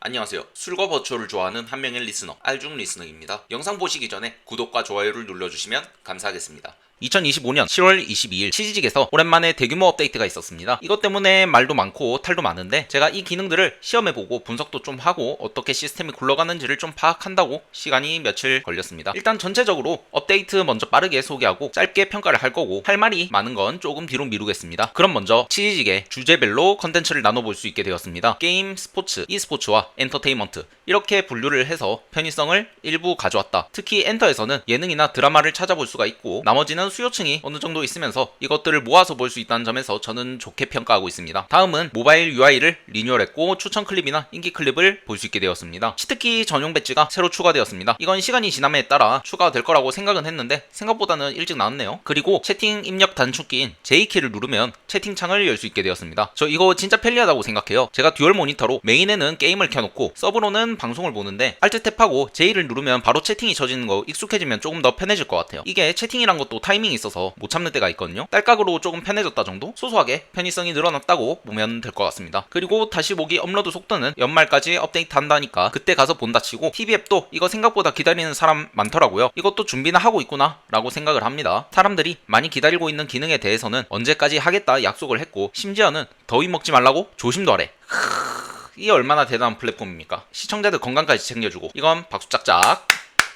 안녕하세요. 술과 버추어를 좋아하는 한 명의 리스너, 알중 리스너입니다. 영상 보시기 전에 구독과 좋아요를 눌러주시면 감사하겠습니다. 2025년 7월 22일 치지직에서 오랜만에 대규모 업데이트가 있었습니다. 이것 때문에 말도 많고 탈도 많은데 제가 이 기능들을 시험해보고 분석도 좀 하고 어떻게 시스템이 굴러가는지를 좀 파악한다고 시간이 며칠 걸렸습니다. 일단 전체적으로 업데이트 먼저 빠르게 소개하고 짧게 평가를 할 거고 할 말이 많은 건 조금 뒤로 미루겠습니다. 그럼 먼저 치지직의 주제별로 컨텐츠를 나눠볼 수 있게 되었습니다. 게임, 스포츠, e스포츠와 엔터테인먼트 이렇게 분류를 해서 편의성을 일부 가져왔다. 특히 엔터에서는 예능이나 드라마를 찾아볼 수가 있고 나머지는 수요층이 어느 정도 있으면서 이것들을 모아서 볼 수 있다는 점에서 저는 좋게 평가하고 있습니다. 다음은 모바일 UI를 리뉴얼했고 추천 클립이나 인기 클립을 볼 수 있게 되었습니다. 치트키 전용 배지가 새로 추가되었습니다. 이건 시간이 지남에 따라 추가될 거라고 생각은 했는데 생각보다는 일찍 나왔네요. 그리고 채팅 입력 단축키인 J키를 누르면 채팅창을 열 수 있게 되었습니다. 저 이거 진짜 편리하다고 생각해요. 제가 듀얼 모니터로 메인에는 게임을 켜놓고 서브로는 방송을 보는데 Alt 탭하고 J를 누르면 바로 채팅이 쳐지는 거 익숙해지면 조금 더 편해질 것 같아요. 이게 채팅이란 것도 타 이밍이 있어서 못 참는 때가 있거든요. 딸깍으로 조금 편해졌다 정도? 소소하게 편의성이 늘어났다고 보면 될 것 같습니다. 그리고 다시 보기 업로드 속도는 연말까지 업데이트 한다니까 그때 가서 본다 치고 TV 앱도 이거 생각보다 기다리는 사람 많더라고요. 이것도 준비나 하고 있구나 라고 생각을 합니다. 사람들이 많이 기다리고 있는 기능에 대해서는 언제까지 하겠다 약속을 했고 심지어는 더위 먹지 말라고 조심도 하래. 이게 얼마나 대단한 플랫폼입니까? 시청자들 건강까지 챙겨주고 이건 박수 짝짝.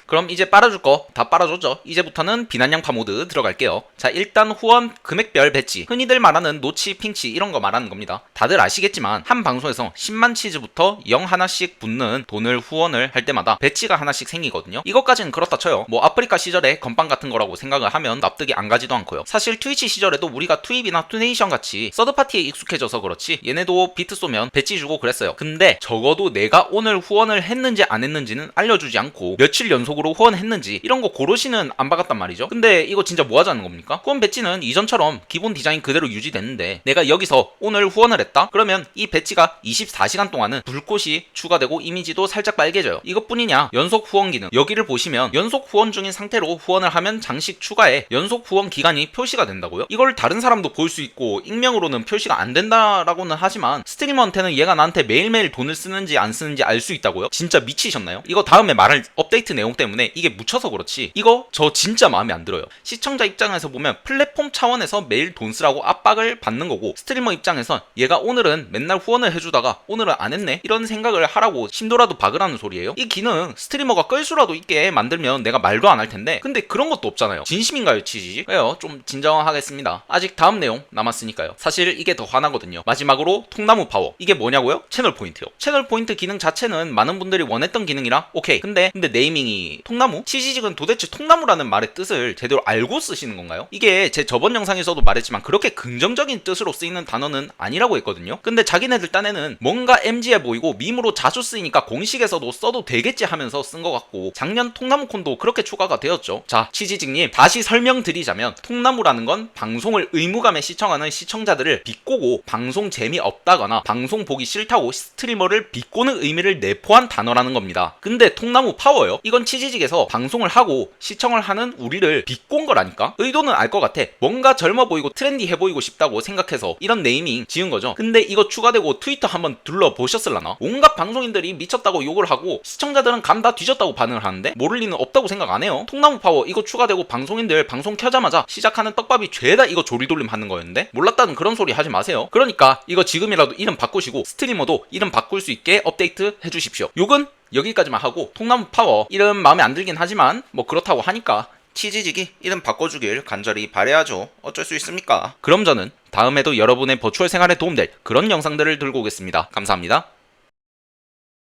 그럼 이제 빨아줄 거 다 빨아줬죠? 이제부터는 비난양파 모드 들어갈게요. 자, 일단 후원 금액별 배지. 흔히들 말하는 노치, 핑치 이런 거 말하는 겁니다. 다들 아시겠지만 한 방송에서 10만 치즈부터 0 하나씩 붙는 돈을 후원을 할 때마다 배지가 하나씩 생기거든요. 이것까지는 그렇다 쳐요. 뭐 아프리카 시절에 건빵 같은 거라고 생각을 하면 납득이 안 가지도 않고요. 사실 트위치 시절에도 우리가 투입이나 투네이션 같이 서드파티에 익숙해져서 그렇지 얘네도 비트 쏘면 배지 주고 그랬어요. 근데 적어도 내가 오늘 후원을 했는지 안 했는지는 알려주지 않고 며칠 연속 으로 후원했는지 이런 거 고로시는 안 박았단 말이죠. 근데 이거 진짜 뭐 하자는 겁니까? 후원 배지는 이전처럼 기본 디자인 그대로 유지됐는데 내가 여기서 오늘 후원을 했다? 그러면 이 배지가 24시간 동안은 불꽃이 추가되고 이미지도 살짝 빨개져요. 이것뿐이냐? 연속 후원 기능. 여기를 보시면 연속 후원 중인 상태로 후원을 하면 장식 추가에 연속 후원 기간이 표시가 된다고요? 이걸 다른 사람도 볼 수 있고 익명으로는 표시가 안 된다라고는 하지만 스트리머한테는 얘가 나한테 매일매일 돈을 쓰는지 안 쓰는지 알 수 있다고요? 진짜 미치셨나요? 이거 다음에 말할 업데이트 내용 때 문에 이게 묻혀서 그렇지 이거 저 진짜 마음에 안 들어요. 시청자 입장에서 보면 플랫폼 차원에서 매일 돈 쓰라고 압박을 받는 거고 스트리머 입장에선 얘가 오늘은 맨날 후원을 해주다가 오늘은 안 했네 이런 생각을 하라고 심도라도 박으라는 소리예요. 이 기능 스트리머가 끌 수라도 있게 만들면 내가 말도 안 할 텐데 근데 그런 것도 없잖아요. 진심인가요 치지? 왜요? 좀 진정하겠습니다. 아직 다음 내용 남았으니까요. 사실 이게 더 화나거든요. 마지막으로 통나무 파워 이게 뭐냐고요? 채널 포인트요. 채널 포인트 기능 자체는 많은 분들이 원했던 기능이라 오케이. 근데 근데 네이밍이 통나무? 치지직은 도대체 통나무라는 말의 뜻을 제대로 알고 쓰시는 건가요? 이게 제 저번 영상에서도 말했지만 그렇게 긍정적인 뜻으로 쓰이는 단어는 아니라고 했거든요. 근데 자기네들 딴에는 뭔가 MG해 보이고 밈으로 자주 쓰이니까 공식에서도 써도 되겠지 하면서 쓴 것 같고 작년 통나무 콘도 그렇게 추가가 되었죠. 자 치지직님 다시 설명드리자면 통나무라는 건 방송을 의무감에 시청하는 시청자들을 비꼬고 방송 재미없다거나 방송 보기 싫다고 스트리머를 비꼬는 의미를 내포한 단어라는 겁니다. 근데 통나무 파워요? 이건 치 지직에서 방송을 하고 시청을 하는 우리를 비꼰 거라니까? 의도는 알 것 같아. 뭔가 젊어 보이고 트렌디해 보이고 싶다고 생각해서 이런 네이밍 지은 거죠. 근데 이거 추가되고 트위터 한번 둘러보셨을라나? 온갖 방송인들이 미쳤다고 욕을 하고 시청자들은 감 다 뒤졌다고 반응을 하는데 모를 리는 없다고 생각 안 해요. 통나무 파워 이거 추가되고 방송인들 방송 켜자마자 시작하는 떡밥이 죄다 이거 조리돌림 하는 거였는데 몰랐다는 그런 소리 하지 마세요. 그러니까 이거 지금이라도 이름 바꾸시고 스트리머도 이름 바꿀 수 있게 업데이트 해주십시오. 욕은 여기까지만 하고 통나무 파워 이름 마음에 안 들긴 하지만 뭐 그렇다고 하니까 치지직이 이름 바꿔주길 간절히 바래야죠. 어쩔 수 있습니까? 그럼 저는 다음에도 여러분의 버추얼 생활에 도움될 그런 영상들을 들고 오겠습니다. 감사합니다.